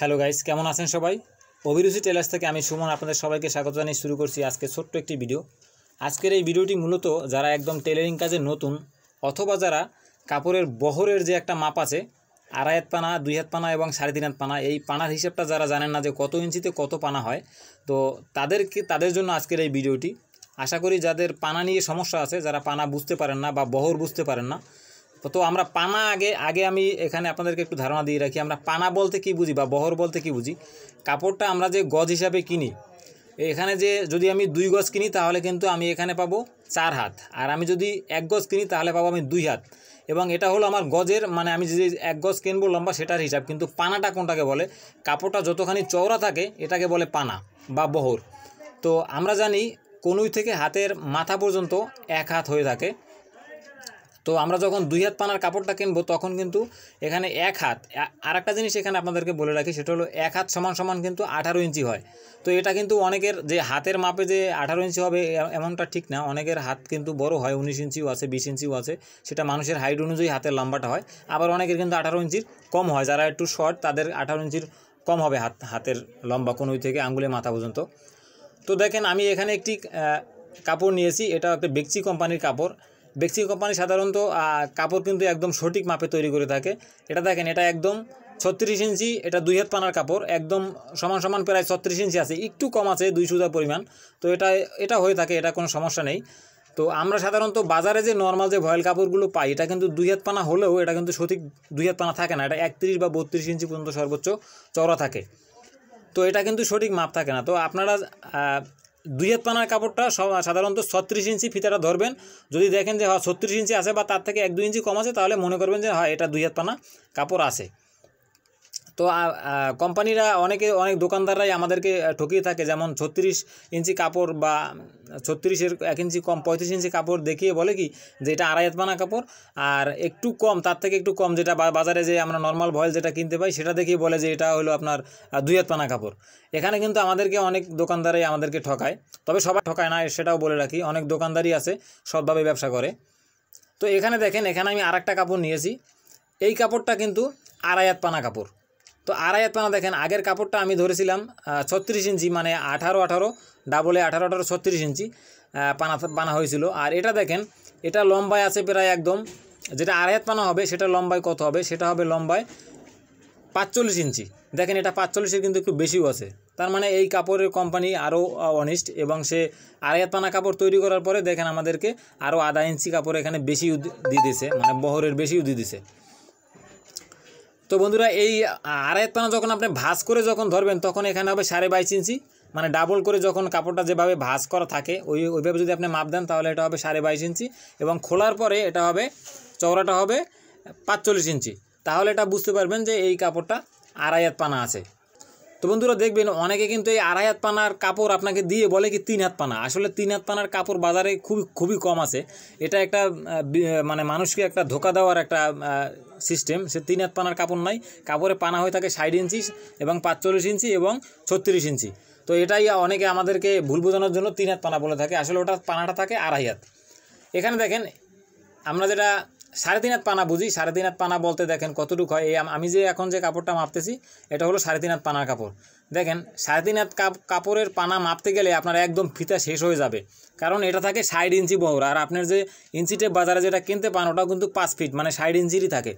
Hello guys, কেমন আছেন সবাই? অভিরুচি টেলার্স থেকে আমি সুমন আপনাদের সবাইকে স্বাগত জানিয়ে শুরু করছি আজকে ছোট্ট একটি ভিডিও। আজকের এই ভিডিওটি মূলত যারা একদম টেলারিং কাজে নতুন অথবা যারা কাপড়ের বহরের যে একটা মাপ আছে, আড়াই হাত পানা, দুই হাত পানা এবং সাড়ে তিন হাত পানা, এই পানার হিসেবটা যারা জানেন না যে কত ইঞ্চিতে কত পানা হয়, তো তাদেরকে, তাদের জন্য আজকের এই ভিডিওটি। আশা করি যাদের পানা নিয়ে সমস্যা আছে, যারা পানা বুঝতে পারেন না বা বহর বুঝতে পারেন না তো তো আমরা পানা আগে আগে আমি এখানে আপনাদেরকে একটু ধারণা দিয়ে রাখি। আমরা পানা বলতে কি বুঝি বা বহর বলতে কি বুঝি? কাপড়টা আমরা যে গজ হিসাবে কিনি, এখানে যে যদি আমি দুই গজ কিনি, তাহলে কিন্তু আমি এখানে পাবো চার হাত। আর আমি যদি এক গজ কিনি, তাহলে পাবো আমি দুই হাত। এবং এটা হলো আমার গজের মানে আমি যদি এক গজ কিনবো লম্বা, সেটার হিসাব। কিন্তু পানাটা কোনটাকে বলে? কাপড়টা যতখানি চওড়া থাকে, এটাকে বলে পানা বা বহর। তো আমরা জানি, কনুই থেকে হাতের মাথা পর্যন্ত এক হাত হয়ে থাকে। তো আমরা যখন দুই হাত পানার কাপড়টা কিনবো, তখন কিন্তু এখানে এক হাত আর একটা জিনিস এখানে আপনাদেরকে বলে রাখি, সেটা হলো এক হাত সমান সমান কিন্তু আঠারো ইঞ্চি হয়। তো এটা কিন্তু অনেকের যে হাতের মাপে যে আঠারো ইঞ্চি হবে এমনটা ঠিক না। অনেকের হাত কিন্তু বড় হয়, উনিশ ইঞ্চিও আছে, বিশ ইঞ্চিও আছে, সেটা মানুষের হাইট অনুযায়ী হাতের লম্বাটা হয়। আবার অনেকের কিন্তু আঠারো ইঞ্চির কম হয়, যারা একটু শর্ট, তাদের আঠারো ইঞ্চির কম হবে হাত, হাতের লম্বা কোনোই থেকে আঙ্গুলে মাথা পর্যন্ত। তো দেখেন, আমি এখানে একটি কাপড় নিয়েছি, এটা একটা বেক্সি কোম্পানির কাপড়। বেক্সি কোম্পানি সাধারণত কাপড় কিন্তু একদম সঠিক মাপে তৈরি করে থাকে। এটা দেখেন, এটা একদম ছত্রিশ ইঞ্চি, এটা দুই হাত পানার কাপড়, একদম সমান সমান প্রায় ছত্রিশ ইঞ্চি আছে, একটু কম আছে, দুই সুতার পরিমাণ। তো এটা এটা হয়ে থাকে, এটা কোনো সমস্যা নেই। তো আমরা সাধারণত বাজারে যে নর্মাল যে ভয়েল কাপড়গুলো পাই, এটা কিন্তু দুই হাত পানা হলেও এটা কিন্তু সঠিক দুই হাত পানা থাকে না। এটা একত্রিশ বা বত্রিশ ইঞ্চি পর্যন্ত সর্বোচ্চ চওড়া থাকে। তো এটা কিন্তু সঠিক মাপ থাকে না। তো আপনারা দুই হাত পানার কাপড়টা সাধারণত ছত্রিশ ইঞ্চি ফিতাটা ধরবেন। যদি দেখেন যে হ্যাঁ ছত্রিশ ইঞ্চি আছে বা তার থেকে এক, দুই ইঞ্চি কম আছে, তাহলে মনে করবেন যে হ্যাঁ এটা দুই হাত পানা কাপড় আছে। তো কোম্পানিরা অনেকে, অনেক দোকানদাররাই আমাদেরকে ঠকিয়ে থাকে। যেমন ছত্রিশ ইঞ্চি কাপড় বা ছত্রিশের এক ইঞ্চি কম, পঁয়ত্রিশ ইঞ্চি কাপড় দেখিয়ে বলে কি যে এটা আড়াই পানা কাপড়। আর একটু কম, তার থেকে একটু কম যেটা বাজারে যে আমরা নর্মাল ভয়েল যেটা কিনতে পাই সেটা দেখিয়ে বলে যে এটা হলো আপনার দুই পানা কাপড়। এখানে কিন্তু আমাদেরকে অনেক দোকানদারাই আমাদেরকে ঠকায়। তবে সবাই ঠকায় না, সেটাও বলে রাখি। অনেক দোকানদারই আছে, সৎভাবে ব্যবসা করে। তো এখানে দেখেন, এখানে আমি আরেকটা কাপড় নিয়েছি। এই কাপড়টা কিন্তু আড়াই পানা কাপড়। তো আড়াই হাত পানা দেখেন, আগের কাপড়টা আমি ধরেছিলাম ছত্রিশ ইঞ্চি মানে আঠারো আঠারো ডাবলে আঠারো আঠারো, ছত্রিশ ইঞ্চি পানা পানা হয়েছিল। আর এটা দেখেন, এটা লম্বায় আছে প্রায় একদম, যেটা আড়াই পানা হবে, সেটা লম্বায় কত হবে? সেটা হবে লম্বায় পাঁচচল্লিশ ইঞ্চি। দেখেন, এটা পাঁচচল্লিশের কিন্তু একটু বেশিও আছে। তার মানে এই কাপড়ের কোম্পানি আরও অনিস্ট এবং সে আড়াই পানা কাপড় তৈরি করার পরে দেখেন আমাদেরকে আরও আধা ইঞ্চি কাপড় এখানে বেশি দিয়ে দিছে মানে বহরের বেশিও দিয়ে দিছে তো বন্ধুরা, এই আড়াই পানা যখন আপনি ভাঁজ করে যখন ধরবেন, তখন এখানে হবে সাড়ে বাইশ ইঞ্চি। মানে ডাবল করে যখন কাপড়টা যেভাবে ভাঁজ করা থাকে, ওই, ওইভাবে যদি আপনি মাপ দেন, তাহলে এটা হবে সাড়ে বাইশ ইঞ্চি। এবং খোলার পরে এটা হবে, চওড়াটা হবে পাঁচচল্লিশ ইঞ্চি। তাহলে এটা বুঝতে পারবেন যে এই কাপড়টা আড়াই পানা আছে। তো বন্ধুরা দেখবেন অনেকে কিন্তু এই আড়াই হাত পানার কাপড় আপনাকে দিয়ে বলে কি তিন হাত পানা। আসলে তিন হাত পানার কাপড় বাজারে খুবই খুবই কম আছে। এটা একটা মানে মানুষকে একটা ধোকা দেওয়ার একটা সিস্টেম সে তিন হাত পানার কাপড় নাই। কাপড়ে পানা হয়ে থাকে ষাট ইঞ্চি এবং পাঁচচল্লিশ ইঞ্চি এবং ছত্রিশ ইঞ্চি। তো এটাই অনেকে আমাদেরকে ভুল বোঝানোর জন্য তিন হাত পানা বলে থাকে। আসলে ওটা পানাটা থাকে আড়াই হাত। এখানে দেখেন আমরা যেটা সাড়ে তিন হাত পানা বুঝি, সাড়ে তিন হাত পানা বলতে দেখেন কতটুকু হয়। এই আমি যে এখন যে কাপড়টা মাপতেছি, এটা হলো সাড়ে তিন হাত পানার কাপড়। দেখেন, সাড়ে তিন হাত কাপ- কাপড়ের পানা মাপতে গেলে আপনার একদম ফিতা শেষ হয়ে যাবে। কারণ এটা থাকে ষাট ইঞ্চি বহর, আর আপনার যে ইঞ্চি টেপ বাজারে যেটা কিনতে পান, ওটাও কিন্তু পাঁচ ফিট মানে ষাট ইঞ্চিরই থাকে।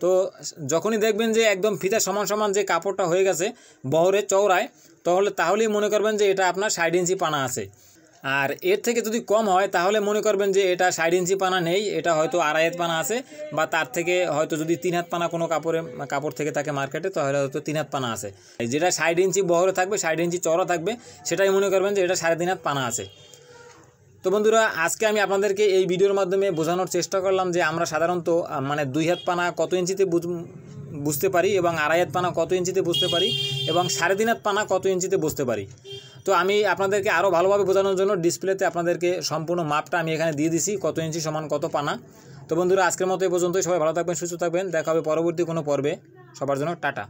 তো যখনই দেখবেন যে একদম ফিতা সমান সমান যে কাপড়টা হয়ে গেছে বহরের চওড়ায়, তাহলে তাহলেই মনে করবেন যে এটা আপনার ষাট ইঞ্চি পানা আছে। আর এর থেকে যদি কম হয়, তাহলে মনে করবেন যে এটা ষাট ইঞ্চি পানা নেই, এটা হয়তো আড়াই হাত পানা আছে, বা তার থেকে হয়তো যদি তিন হাত পানা কোনো কাপড়ে, কাপড় থেকে থাকে মার্কেটে, তাহলে হয়তো তিন হাত পানা আছে। যেটা ষাট ইঞ্চি বহরে থাকবে, ষাট ইঞ্চি চড়া থাকবে, সেটাই মনে করবেন যে এটা সাড়ে তিন হাত পানা আছে। তো বন্ধুরা, আজকে আমি আপনাদেরকে এই ভিডিওর মাধ্যমে বোঝানোর চেষ্টা করলাম যে আমরা সাধারণত মানে দুই হাত পানা কত ইঞ্চিতে বুঝ- বুঝতে পারি এবং আড়াই হাত পানা কত ইঞ্চিতে বুঝতে পারি এবং সাড়ে তিন হাত পানা কত ইঞ্চিতে বুঝতে পারি। তো আমি আপনাদেরকে আরও ভালোভাবে বোঝানোর জন্য ডিসপ্লেতে আপনাদেরকে সম্পূর্ণ মাপটা আমি এখানে দিয়ে দিছি, কত ইঞ্চি সমান কত পানা। তো বন্ধুরা, আজকের মতো এই পর্যন্তই। সবাই ভালো থাকবেন, সুস্থ থাকবেন। দেখা হবে পরবর্তী কোনো পর্বে। সবার জন্য টাটা।